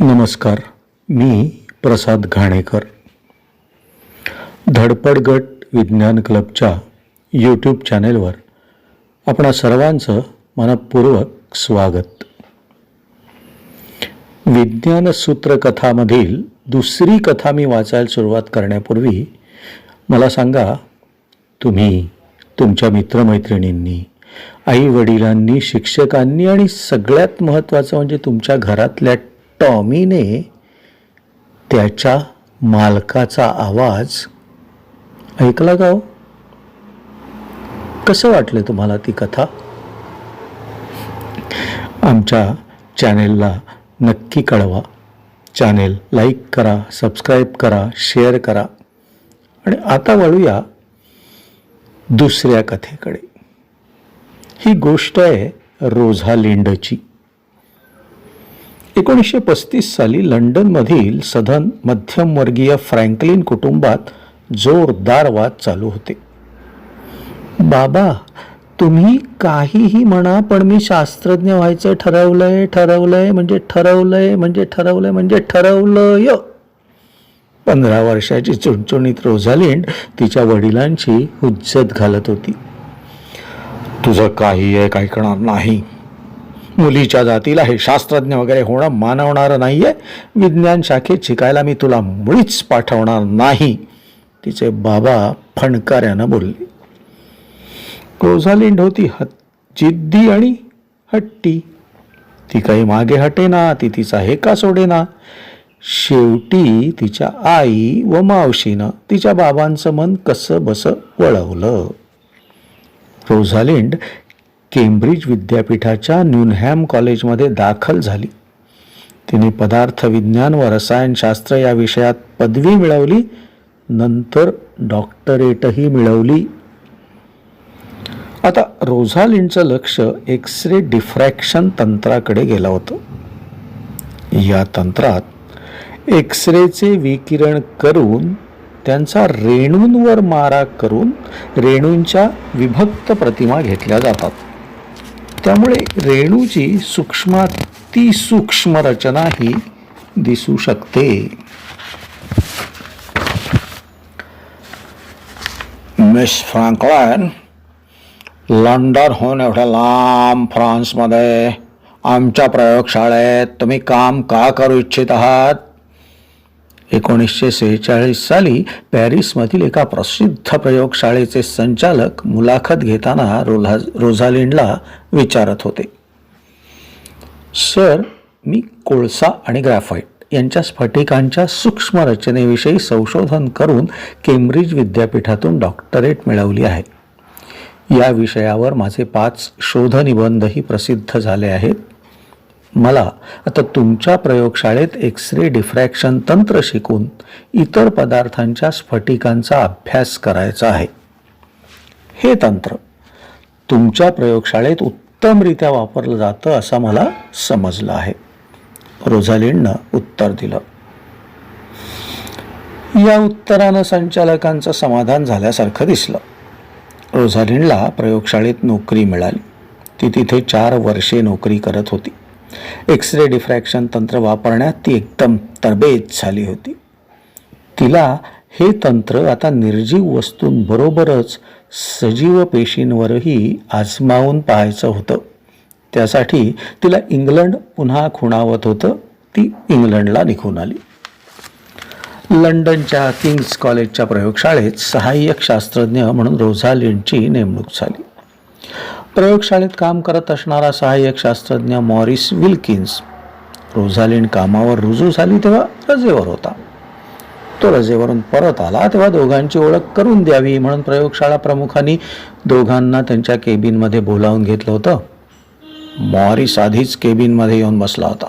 नमस्कार मी प्रसाद घाणेकर. धडपड गट विज्ञान क्लबच्या यूट्यूब चॅनेलवर आपणा सर्वांचं मनपूर्वक स्वागत. विज्ञान सूत्रकथामधील दुसरी कथा मी वाचायला सुरुवात करण्यापूर्वी मला सांगा तुम्ही तुमच्या मित्रमैत्रिणींनी आई वडिलांनी शिक्षकांनी आणि सगळ्यात महत्त्वाचं म्हणजे तुमच्या घरातल्या टॉमीने त्याच्या मालकाचा आवाज ऐकला का हो? कसं वाटलं तुम्हाला ती कथा? आमच्या चॅनेलला नक्की कळवा. चॅनेल लाईक करा सबस्क्राईब करा शेअर करा. आणि आता वळूया दुसऱ्या कथेकडे. ही गोष्ट आहे रोझालिंडची. एकोणीसशे पस्तीस साली लंडनमधील सधन मध्यमवर्गीय फ्रँकलिन कुटुंबात जोरदार वाद चालू होते. बाबा तुम्ही काहीही म्हणा पण मी शास्त्रज्ञ व्हायचं ठरवलंय ठरवलंय म्हणजे ठरवलंय म्हणजे ठरवलंय म्हणजे ठरवलंय. पंधरा वर्षाची चुणचुणीत रोझालिंड तिच्या वडिलांची हुज्जत घालत होती. तुझं काही एक ऐकणार नाही. मुलीच्या जातीला हे शास्त्रज्ञ वगैरे होणं मानवणारं नाही आहे विज्ञान शाखेत शिकायला मी तुला मुळीच पाठवणार नाही. तिचे बाबा फणकाऱ्यानं बोलले. रोझालिंड होती ह जिद्दी आणि हट्टी. ती काही मागे हटेना ती तिचा हेका सोडेना. शेवटी तिच्या आई व मावशीनं तिच्या बाबांचं मन कसं बसं वळवलं. रोझालिंड केम्ब्रिज विद्यापीठाच्या न्यूनहॅम कॉलेजमध्ये दाखल झाली. तिने पदार्थ विज्ञान व रसायनशास्त्र या विषयात पदवी मिळवली नंतर डॉक्टरेटही मिळवली. आता रोझालिनचं लक्ष एक्स रे डिफ्रॅक्शन तंत्राकडे गेलं होतं. या तंत्रात एक्स रेचे विकिरण करून त्यांचा रेणूंवर मारा करून रेणूंच्या विभक्त प्रतिमा घेतल्या जातात. त्यामुळे रेणूची सूक्ष्माती सूक्ष्म रचना ही दिसू शकते. मिस फ्रँकलाइन लंडनहून एवढ्या लांब फ्रान्समध्ये आमच्या प्रयोगशाळेत तुम्ही काम का करू इच्छित आहात? एकोणीसशे सेहेचाळीस साली पॅरिसमधील एका प्रसिद्ध प्रयोगशाळेचे संचालक मुलाखत घेताना रोला रोझालिंडला विचारत होते. सर मी कोळसा आणि ग्रॅफाईट यांच्या स्फटिकांच्या सूक्ष्म रचनेविषयी संशोधन करून केम्ब्रिज विद्यापीठातून डॉक्टरेट मिळवली आहे. या विषयावर माझे पाच शोधनिबंधही प्रसिद्ध झाले आहेत. मला आता तुमच्या प्रयोगशाळेत एक्स रे डिफ्रॅक्शन तंत्र शिकून इतर पदार्थांच्या स्फटिकांचा अभ्यास करायचा आहे. हे तंत्र तुमच्या प्रयोगशाळेत उत्तमरित्या वापरलं जातं असं मला समजलं आहे. रोझालिंडनं उत्तर दिलं. या उत्तरानं संचालकांचं समाधान झाल्यासारखं दिसलं. रोझालिंडला प्रयोगशाळेत नोकरी मिळाली. ती तिथे चार वर्षे नोकरी करत होती. एक्स रे डिफ्रॅक्शन तंत्र वापरण्यात ती एकदम तरबेज झाली होती. तिला हे तंत्र आता निर्जीव वस्तूंबरोबरच सजीव पेशींवरही आजमावून पाहायचं होतं. त्यासाठी तिला इंग्लंड पुन्हा खुणावत होतं. ती इंग्लंडला निघून आली. लंडनच्या किंग्स कॉलेजच्या प्रयोगशाळेत सहाय्यक शास्त्रज्ञ म्हणून रोझालिनची नेमणूक झाली. प्रयोगशाळेत काम करत असणारा सहाय्यक शास्त्रज्ञ मॉरिस विल्किन्स रोझालिन कामावर रुजू झाली तेव्हा रजेवर होता. तो रजेवरून परत आला तेव्हा दोघांची ओळख करून द्यावी म्हणून प्रयोगशाळा प्रमुखांनी दोघांना त्यांच्या केबिनमध्ये बोलावून घेतलं होतं. मॉरिस आधीच केबिनमध्ये येऊन बसला होता.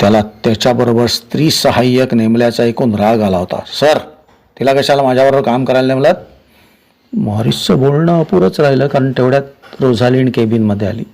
त्याला त्याच्याबरोबर स्त्री सहाय्यक नेमल्याचा ऐकून राग आला होता. सर तिला कशाला माझ्याबरोबर काम करायला नेमलात? मॉरिसचं बोलणं अपुरंच राहिलं कारण तेवढ्यात रोझालिंड केबिनमध्ये आली.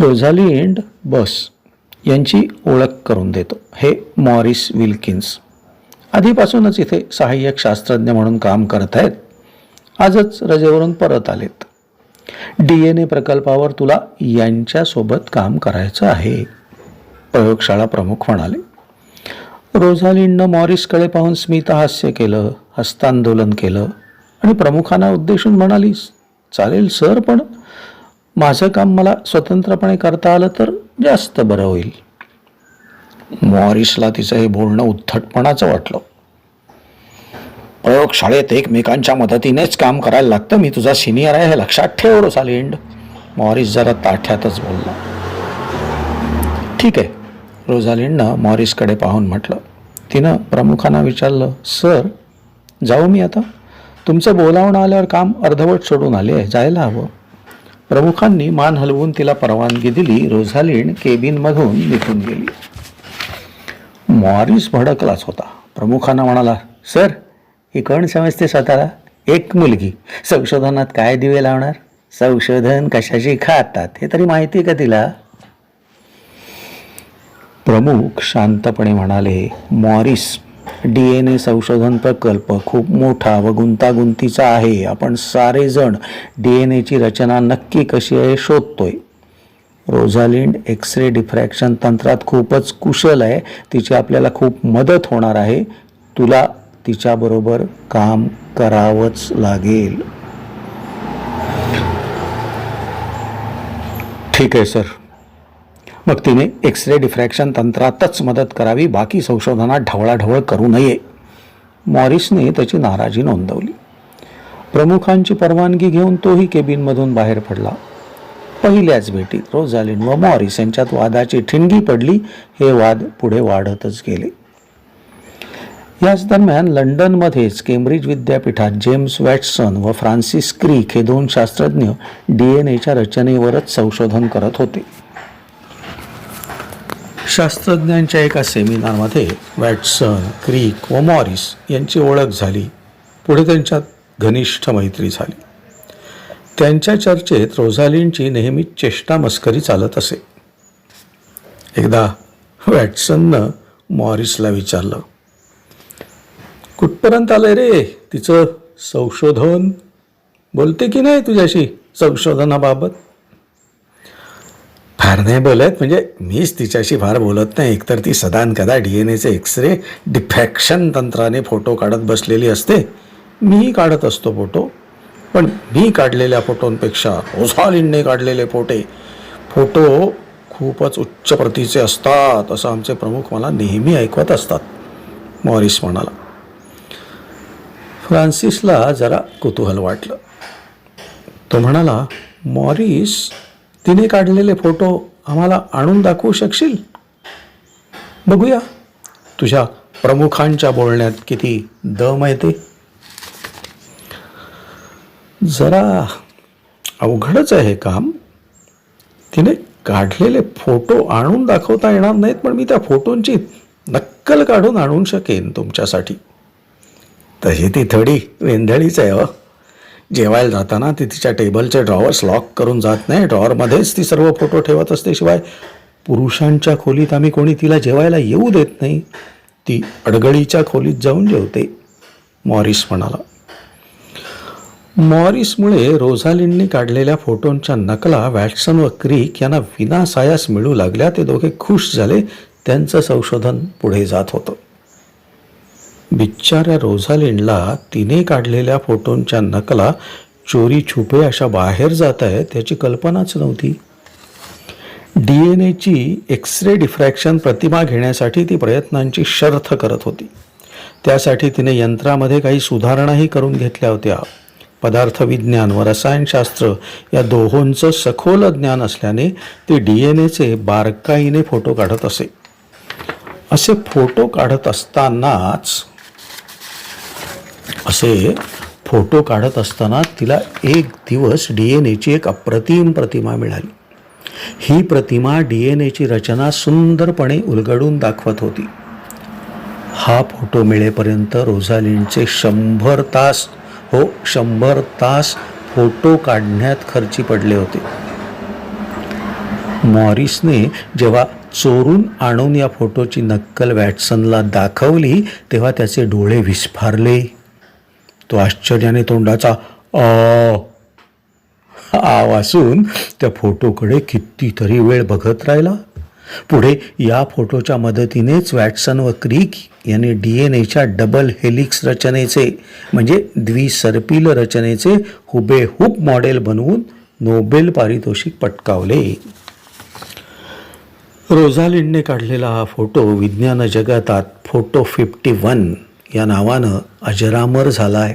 रोझालिंड बस यांची ओळख करून देतो. हे मॉरिस विल्किन्स. आधीपासूनच इथे सहाय्यक शास्त्रज्ञ म्हणून काम करत आहेत. आजच रजेवरून परत आलेत. डी एन ए प्रकल्पावर तुला यांच्यासोबत काम करायचं आहे प्रयोगशाळा प्रमुख म्हणाले. रोझालिंडनं मॉरिसकडे पाहून स्मितहास्य केलं हस्तांदोलन केलं आणि प्रमुखांना उद्देशून म्हणालीस चालेल सर पण माझं काम मला स्वतंत्रपणे करता आलं तर जास्त बरं होईल. मॉरिसला तिचं हे बोलणं उद्धटपणाचं वाटलं. प्रयोगशाळेत एकमेकांच्या मदतीनेच काम करायला लागतं. मी तुझा सिनियर आहे हे लक्षात ठेव रोसालिंड मॉरिस जरा ताठ्यातच बोलला. ठीक आहे. रोझालिंडनं मॉरिसकडे पाहून म्हटलं. तिनं प्रमुखांना विचारलं सर जाऊ मी आता? तुमचं बोलावणं आल्यावर काम अर्धवट सोडून आले जायला हवं. प्रमुखांनी मान हलवून तिला परवानगी दिली रोझालीन केबिनमधून निघून गेली. मॉरिस भडकलाच होता. प्रमुखांना म्हणाला सर ही कोण समजते स्वतःला? एक मुलगी. संशोधनात काय दिवे लावणार? संशोधन कशाची खातात? हे तरी माहिती आहे का तिला? प्रमुख शांतपणे म्हणाले मॉरिस डी एन ए संशोधन प्रकल्प खूप मोठा व गुंतागुंतीचा आहे. आपण सारेजण डी एन एची रचना नक्की कशी आहे शोधतोय. रोझालिंड एक्स रे डिफ्रॅक्शन तंत्रात खूपच कुशल आहे. तिची आपल्याला खूप मदत होणार आहे. तुला तिच्याबरोबर काम करावंच लागेल. ठीक आहे सर. मग तिने एक्सरे डिफ्रॅक्शन तंत्रातच मदत करावी बाकी संशोधनात ढवळाढवळ करू नये. मॉरिसने त्याची नाराजी नोंदवली. प्रमुखांची परवानगी घेऊन तोही केबिनमधून बाहेर पडला. पहिल्याच भेटीत रोझालिन व मॉरिस यांच्यात वादाची ठिणगी पडली हे वाद पुढे वाढतच गेले. याच दरम्यान लंडनमध्येच केम्ब्रिज विद्यापीठात जेम्स वॅटसन व फ्रान्सिस क्रीक हे दोन शास्त्रज्ञ डी एन एच्या रचनेवरच संशोधन करत होते. शास्त्रज्ञांच्या एका सेमिनारमध्ये वॅटसन क्रिक व मॉरिस यांची ओळख झाली. पुढे त्यांच्यात घनिष्ठ मैत्री झाली. त्यांच्या चर्चेत रोझालिनची नेहमी चेष्टा मस्करी चालत असे. एकदा वॅटसननं मॉरिसला विचारलं कुठपर्यंत आलंय रे तिचं संशोधन? बोलते की नाही तुझ्याशी संशोधनाबाबत? फार नाही बोलत म्हणजे मीच तिच्याशी फार बोलत नाही. एकतर ती सदान कदा डी एन एचे एक्सरे डिफॅक्शन तंत्राने फोटो काढत बसलेली असते. मीही काढत असतो फोटो पण मी काढलेल्या फोटोंपेक्षा ओझालिनने काढलेले फोटे फोटो खूपच उच्च प्रतीचे असतात असं आमचे प्रमुख मला नेहमी ऐकवत असतात. मॉरिस म्हणाला. फ्रान्सिसला जरा कुतूहल वाटलं. तो म्हणाला मॉरिस तिने काढलेले फोटो आम्हाला आणून दाखवू शकशील? बघूया. तुझ्या प्रमुखांच्या बोलण्यात किती दम आहे ते. जरा अवघडच आहे काम. तिने काढलेले फोटो आणून दाखवता येणार नाहीत पण मी त्या फोटोंची नक्कल काढून आणून शकेन तुमच्यासाठी. तशी ती थोडी वेंधळीच आहे हो. जेवायला जाताना ती तिच्या टेबलचे ड्रॉवर्स लॉक करून जात नाही. ड्रॉवरमध्येच ती सर्व फोटो ठेवत असते. शिवाय पुरुषांच्या खोलीत आम्ही कोणी तिला जेवायला येऊ देत नाही. ती अडगळीच्या खोलीत जाऊन जेवते मॉरिस म्हणाला. मॉरिसमुळे रोझालिनने काढलेल्या फोटोंच्या नकला वॅटसन व क्रिक यांना विनासायास मिळू लागल्या. ते दोघे खुश झाले. त्यांचं संशोधन पुढे जात होतं. बिच्चाऱ्या रोझालिनला तिने काढलेल्या फोटोंच्या नकला चोरी छुपे अशा बाहेर जात आहेत त्याची कल्पनाच नव्हती. डी एन एची एक्सरे डिफ्रॅक्शन प्रतिमा घेण्यासाठी ती प्रयत्नांची शर्थ करत होती. त्यासाठी तिने यंत्रामध्ये काही सुधारणाही करून घेतल्या होत्या. पदार्थविज्ञान व रसायनशास्त्र या दोहोंचं सखोल ज्ञान असल्याने ती डी एन एचे बारकाईने फोटो काढत असे. असे फोटो काढत असतानाच असे फोटो काढत असताना तिला एक दिवस डी एन एची एक अप्रतिम प्रतिमा मिळाली. ही प्रतिमा डी एन एची रचना सुंदरपणे उलगडून दाखवत होती. हा फोटो मिळेपर्यंत रोझालिनचे शंभर तास हो शंभर तास फोटो काढण्यात खर्ची पडले होते. मॉरिसने जेव्हा चोरून आणून या फोटोची नक्कल वॅटसनला दाखवली तेव्हा त्याचे डोळे विस्फारले. तो आश्चर्याने तोंडाचा अ आवाजून त्या फोटोकडे कितीतरी वेळ बघत राहिला. पुढे या फोटोच्या मदतीनेच वॅटसन व क्रिक यांनी डी एन एच्या डबल हेलिक्स रचनेचे म्हणजे द्विसर्पिल रचनेचे हुबेहूब मॉडेल बनवून नोबेल पारितोषिक पटकावले. रोझालिंडने काढलेला हा फोटो विज्ञान जगतात फोटो फिफ्टी वन या नावानं अजरामर झाला आहे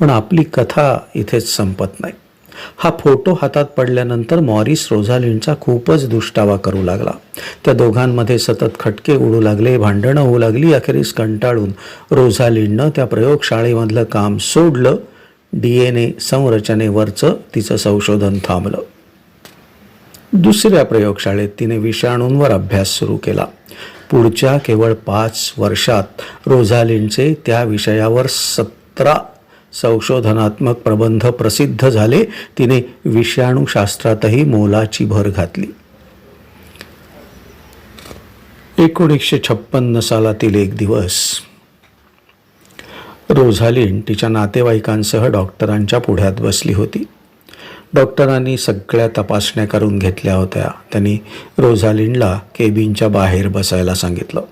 पण आपली कथा इथेच संपत नाही. हा फोटो हातात पडल्यानंतर मॉरिस रोझालिंडचा खूपच दुष्टावा करू लागला. त्या दोघांमध्ये सतत खटके उडू लागले भांडणं होऊ लागली अखेरीस कंटाळून रोझालिंडनं त्या प्रयोगशाळेमधलं काम सोडलं डी एन ए संरचनेवरचं तिचं संशोधन थांबलं. दुसऱ्या प्रयोगशाळेत तिने विषाणूंवर अभ्यास सुरू केला. पुढच्या केवळ पाच वर्षात रोझालिनचे त्या विषयावर सतरा संशोधनात्मक प्रबंध प्रसिद्ध झाले. तिने विषाणूशास्त्रातही मोलाची भर घातली. एकोणीसशे छप्पन्न सालातील एक दिवस. रोझालिन तिच्या नातेवाईकांसह डॉक्टरांच्या पुढ्यात बसली होती. डॉक्टरांनी सगळ्या तपासण्या करून घेतल्या होत्या. त्यांनी रोझालिंडला केबिनच्या बाहेर बसायला सांगितलं.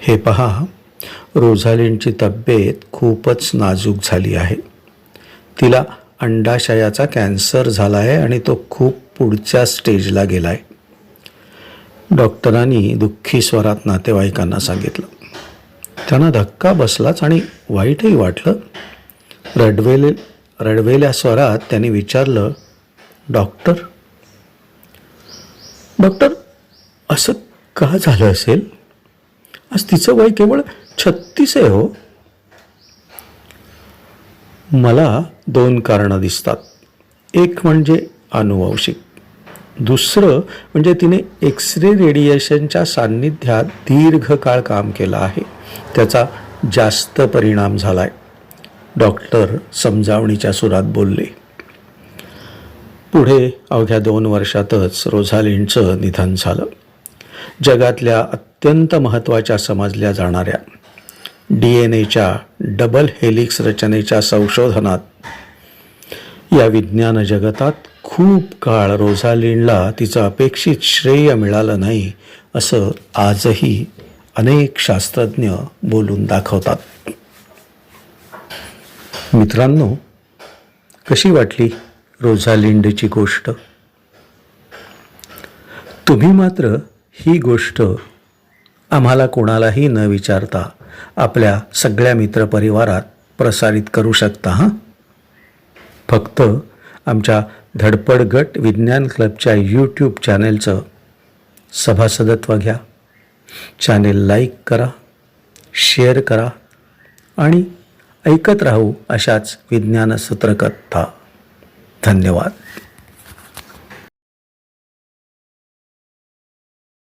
हे पहा रोझालिंडची तब्येत खूपच नाजूक झाली आहे. तिला अंडाशयाचा कॅन्सर झाला आहे आणि तो खूप पुढच्या स्टेजला गेला आहे डॉक्टरांनी दुःखी स्वरात नातेवाईकांना सांगितलं. त्यांना धक्का बसलाच आणि वाईटही वाटलं. रडवेले रडवेल्या स्वरात त्यांनी विचारलं डॉक्टर डॉक्टर असं का झालं असेल? आज तिचं वय केवळ छत्तीस आहे हो. मला दोन कारणं दिसतात. एक म्हणजे अनुवंशिक दुसरं म्हणजे तिने एक्स रे रेडिएशनच्या सान्निध्यात दीर्घकाळ काम केलं आहे. त्याचा जास्त परिणाम झाला आहे डॉक्टर समजावणीच्या सुरात बोलले. पुढे अवघ्या दोन वर्षातच रोझालिंडचं निधन झालं. जगातल्या अत्यंत महत्त्वाच्या समजल्या जाणाऱ्या डी एन एच्या डबल हेलिक्स रचनेच्या संशोधनात या विज्ञान जगतात खूप काळ रोझालिंडला तिचं अपेक्षित श्रेय मिळालं नाही असं आजही अनेक शास्त्रज्ञ बोलून दाखवतात. मित्रांनो कशी वाटली रोझालिंडची गोष्ट? तुम्ही मात्र ही गोष्ट आम्हाला कोणालाही न विचारता आपल्या सगळ्या मित्रपरिवारात प्रसारित करू शकता हां? फक्त आमच्या धडपड गट विज्ञान क्लबच्या यूट्यूब चॅनेलचं सभासदत्व घ्या. चॅनेल लाईक करा शेअर करा आणि ऐकत राहू अशाच विज्ञानसूत्रकथा. धन्यवाद.